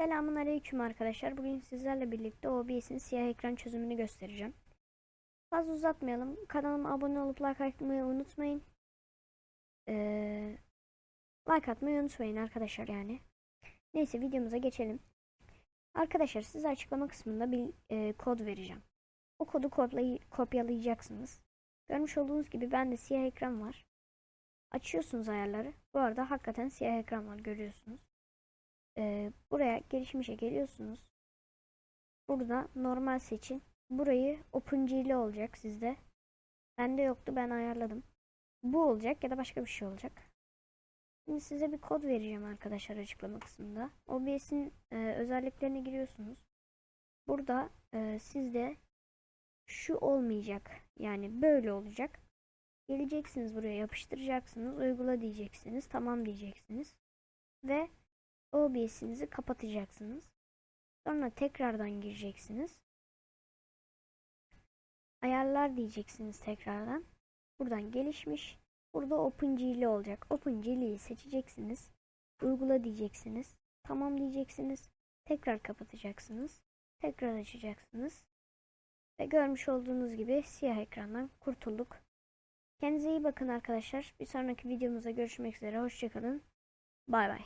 Selamun Aleyküm arkadaşlar. Bugün sizlerle birlikte OBS'in siyah ekran çözümünü göstereceğim. Fazla uzatmayalım. Kanalıma abone olup like atmayı unutmayın. Ee, like atmayı unutmayın arkadaşlar yani. Neyse videomuza geçelim. Arkadaşlar size açıklama kısmında bir e, kod vereceğim. O kodu kopyalay kopyalayacaksınız. Görmüş olduğunuz gibi bende siyah ekran var. Açıyorsunuz ayarları. Bu arada hakikaten siyah ekran var görüyorsunuz. Ee, buraya gelişmişe geliyorsunuz. Burada normal seçin. Burayı OpenGL olacak sizde. Bende yoktu ben ayarladım. Bu olacak ya da başka bir şey olacak. Şimdi size bir kod vereceğim arkadaşlar açıklama kısmında. OBS'in e, özelliklerine giriyorsunuz. Burada e, sizde şu olmayacak. Yani böyle olacak. Geleceksiniz buraya yapıştıracaksınız. Uygula diyeceksiniz. Tamam diyeceksiniz. Ve OBS'inizi kapatacaksınız. Sonra tekrardan gireceksiniz. Ayarlar diyeceksiniz tekrardan. Buradan gelişmiş. Burada OpenGL olacak. OpenGL'yi seçeceksiniz. Uygula diyeceksiniz. Tamam diyeceksiniz. Tekrar kapatacaksınız. Tekrar açacaksınız. Ve görmüş olduğunuz gibi siyah ekrandan kurtulduk. Kendinize iyi bakın arkadaşlar. Bir sonraki videomuzda görüşmek üzere. Hoşçakalın. Bay bay.